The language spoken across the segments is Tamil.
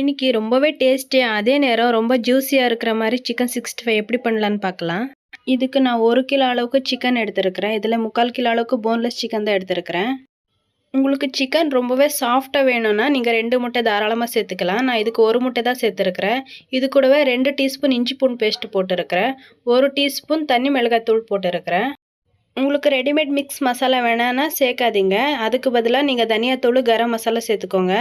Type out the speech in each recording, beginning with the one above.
இன்னைக்கு ரொம்பவே டேஸ்டியாக அதே நேரம் ரொம்ப ஜூஸியாக இருக்கிற மாதிரி சிக்கன் சிக்ஸ்டி ஃபைவ் எப்படி பண்ணலான்னு பார்க்கலாம். இதுக்கு நான் ஒரு கிலோ அளவுக்கு சிக்கன் எடுத்துருக்கிறேன். இதில் முக்கால் கிலோ அளவுக்கு போன்லெஸ் சிக்கன் தான் எடுத்துருக்கிறேன். உங்களுக்கு சிக்கன் ரொம்பவே சாஃப்டாக வேணும்னா நீங்கள் ரெண்டு முட்டை தாராளமாக சேர்த்துக்கலாம். நான் இதுக்கு ஒரு முட்டை தான் சேர்த்துருக்கிறேன். இது கூடவே ரெண்டு டீஸ்பூன் இஞ்சி பூண்டு பேஸ்ட் போட்டுருக்கிறேன். ஒரு டீஸ்பூன் தண்ணி மிளகாய்த்தூள் போட்டுருக்கிறேன். உங்களுக்கு ரெடிமேட் மிக்ஸ் மசாலா வேணான்னா சேர்க்காதீங்க. அதுக்கு பதிலாக நீங்கள் தனியாத்தூள் கரம் மசாலா சேர்த்துக்கோங்க.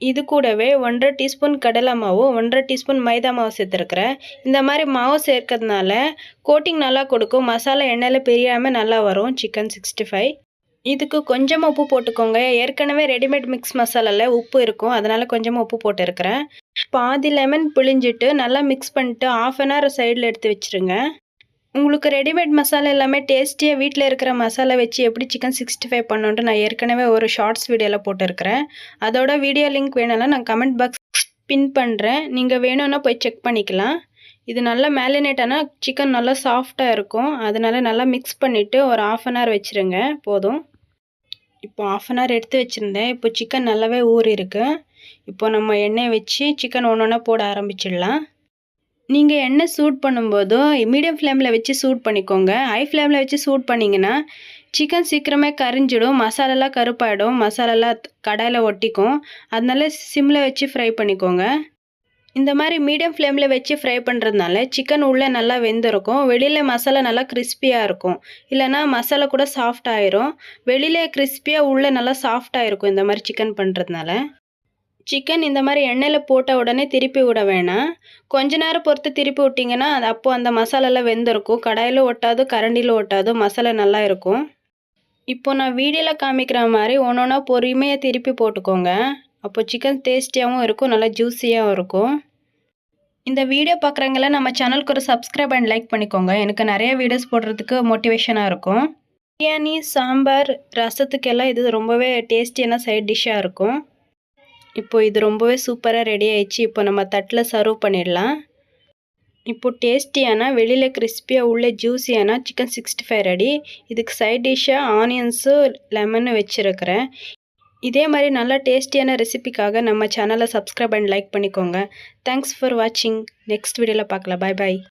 இது கூடவே ஒன்றரை டீஸ்பூன் கடலை மாவு ஒன்றரை டீஸ்பூன் மைதா மாவு சேர்த்துருக்குறேன். இந்த மாதிரி மாவு சேர்க்கறதுனால கோட்டிங் நல்லா கொடுக்கும். மசாலா எண்ணெயில் பிரியாமல் நல்லா வரும். சிக்கன் சிக்ஸ்டி ஃபைவ் இதுக்கு கொஞ்சமாக உப்பு போட்டுக்கோங்க. ஏற்கனவே ரெடிமேட் மிக்ஸ் மசாலாவில் உப்பு இருக்கும். அதனால் கொஞ்சமாக உப்பு போட்டுருக்கிறேன். பாதி லெமன் பிழிஞ்சிட்டு நல்லா மிக்ஸ் பண்ணிட்டு ஆஃப் அன் ஹவர் சைடில் எடுத்து வச்சுருங்க. உங்களுக்கு ரெடிமேட் மசாலா எல்லாமே டேஸ்டியாக வீட்டில் இருக்கிற மசாலா வச்சு எப்படி சிக்கன் சிக்ஸ்டி ஃபைவ் பண்ணோன்ட்டு நான் ஏற்கனவே ஒரு ஷார்ட்ஸ் வீடியோவில் போட்டிருக்கிறேன். அதோட வீடியோ லிங்க் வேணும்னா நான் கமெண்ட் பாக்ஸ் பின் பண்ணுறேன் நீங்கள் வேணும்னா போய் செக் பண்ணிக்கலாம். இது நல்லா மேலினேட் ஆனால் சிக்கன் நல்லா சாஃப்டாக இருக்கும். அதனால் நல்லா மிக்ஸ் பண்ணிவிட்டு ஒரு ஆஃப் அன் ஹவர் வச்சுருங்க. போதும். இப்போ ஆஃப் அன் ஹவர் எடுத்து வச்சுருந்தேன். இப்போ சிக்கன் நல்லாவே ஊறி இருக்குது இப்போ நம்ம எண்ணெய் வச்சு சிக்கன் ஒன்று ஒன்றா போட ஆரம்பிச்சிடலாம். நீங்கள் எண்ணெய் சூட் பண்ணும்போதும் மீடியம் ஃப்ளேமில் வச்சு சூட் பண்ணிக்கோங்க. ஹை ஃப்ளேமில் வச்சு சூட் பண்ணிங்கன்னா சிக்கன் சீக்கிரமே கரிஞ்சிடும் மசாலாலாம் கருப்பாயிடும் மசாலாலாம் கடாயில் ஒட்டிக்கும். அதனால சிம்மில் வச்சு ஃப்ரை பண்ணிக்கோங்க. இந்த மாதிரி மீடியம் ஃப்ளேமில் வச்சு ஃப்ரை பண்ணுறதுனால சிக்கன் உள்ளே நல்லா வெந்திருக்கும். வெளியில் மசாலா நல்லா கிறிஸ்பியாக இருக்கும். இல்லைனா மசாலா கூட சாஃப்ட் ஆயிரும். வெளியில் கிறிஸ்பியாக உள்ளே நல்லா சாஃப்டாக இருக்கும் இந்த மாதிரி சிக்கன் பண்ணுறதுனால சிக்கன் இந்த மாதிரி எண்ணெயில் போட்ட உடனே திருப்பி விட வேணாம். கொஞ்ச நேரம் பொறுத்து திருப்பி விட்டிங்கன்னா அது அப்போது அந்த மசாலாலாம் வெந்திருக்கும். கடாயில் ஒட்டாது கரண்டியில் ஒட்டாது மசாலா நல்லா இருக்கும். இப்போ நான் வீடியோவில் காமிக்கிற மாதிரி ஒன்று ஒன்றா பொறுமையாக திருப்பி போட்டுக்கோங்க. அப்போ சிக்கன் டேஸ்டியாகவும் இருக்கும் நல்லா ஜூஸியாகவும் இருக்கும். இந்த வீடியோ பார்க்குறவங்கள நம்ம சேனலுக்கு ஒரு சப்ஸ்கிரைப் அண்ட் லைக் பண்ணிக்கோங்க. எனக்கு நிறைய வீடியோஸ் போடுறதுக்கு மோட்டிவேஷனாக இருக்கும். பிரியாணி சாம்பார் ரசத்துக்கெல்லாம் இது ரொம்பவே டேஸ்டியான சைட் டிஷ்ஷாக இருக்கும். இப்போ இது ரொம்பவே சூப்பராக ரெடி ஆயிடுச்சு. இப்போ நம்ம தட்டில் சர்வ் பண்ணிடலாம். இப்போ டேஸ்டியான வெளியில் கிறிஸ்பியாக உள்ளே ஜூஸியான சிக்கன் சிக்ஸ்டி ஃபைவ் ரெடி இதுக்கு சைட் டிஷ்ஷாக ஆனியன்ஸு லெமன்னு வச்சுருக்கிறேன். இதே மாதிரி நல்லா டேஸ்டியான ரெசிபிக்காக நம்ம சேனலை சப்ஸ்கிரைப் அண்ட் லைக் பண்ணிக்கோங்க. தேங்க்ஸ் ஃபார் வாட்சிங் நெக்ஸ்ட் வீடியோவில் பார்க்கலாம். பாய் பாய்